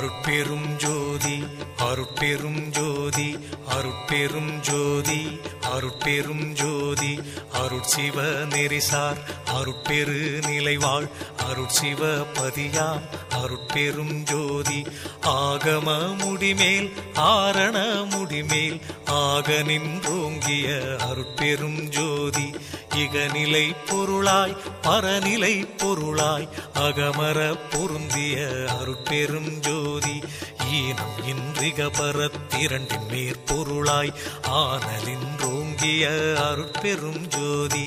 அருட்பெரும் ஜோதி அருட்பெரும் ஜோதி அருட்பெரும் ஜோதி அருட்பெரும் ஜோதி அருட்சிவ நெறிசார் அருட்பெரு நிலைவாழ் அருட்சிவ பதியாம் அருட்பெரும் ஜோதி. ஆகம முடிமேல் ஆரண முடிமேல் ஆக நின்றோங்கிய அருட்பெரும் ஜோதி இகநிலை பொருளாய் பரநிலை பொருளாய் அகமர பொருந்திய அருட்பெரும் ஜோதி ஈனம் இன்றிக பரத்திரண்டின் மேற்பொருளாய் ஆனலின்றோங்கிய அருட்பெரும் ஜோதி.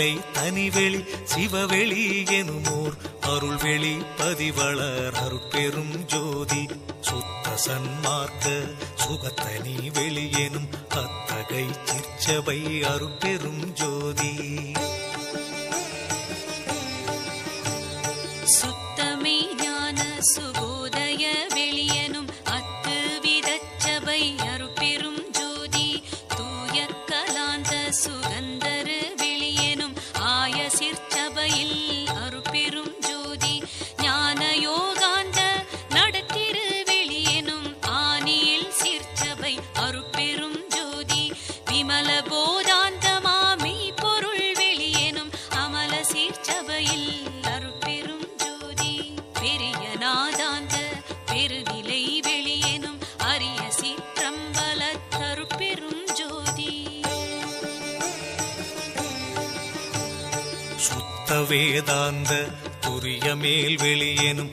திருநிலை தனிவெளி சிவவெளி எனுமோர். அருள்வெளி பதிவளர் அருட்பெரும் ஜோதி. சுத்த சன்மார்க்க சுகத்தனி வெளி எனும் அத்தகை சிற்சபை அருட்பெரும் ஜோதி. சுத்தமே ஞான சுபோதய வெளியனும் அத்து விதச்சபை அருட்பெரும் ஜோதி. தூய கலாந்த சுகந்தரு திருச்சபையில் சீர்ச்சபையில் அருட்பெரும் ஜோதி பெரிய நாதாந்த பெருநிலை வெளியேனும் அரிய சீற்றம்பல தருப்பெரும் ஜோதி. சுத்த வேதாந்த துரிய மேல் வெளியேனும்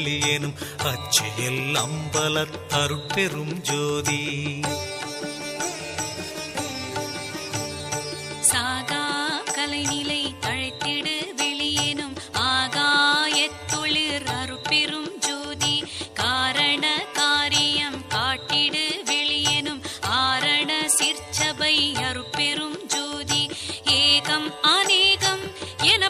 தனிப்பற வெளியெனும் அச்சியல் அம்பல தருப்பெரும் ஜோதி. சாகா கலைநிலை தழைத்திடு வெளியேனும் ஆகாயத்தொழிற் அருட்பெரும் ஜோதி. காரண காரியம் காட்டிடு வெளியேனும் ஆரண சிற்சபை அருட்பெரும் ஜோதி. ஏகம் அநேகம் என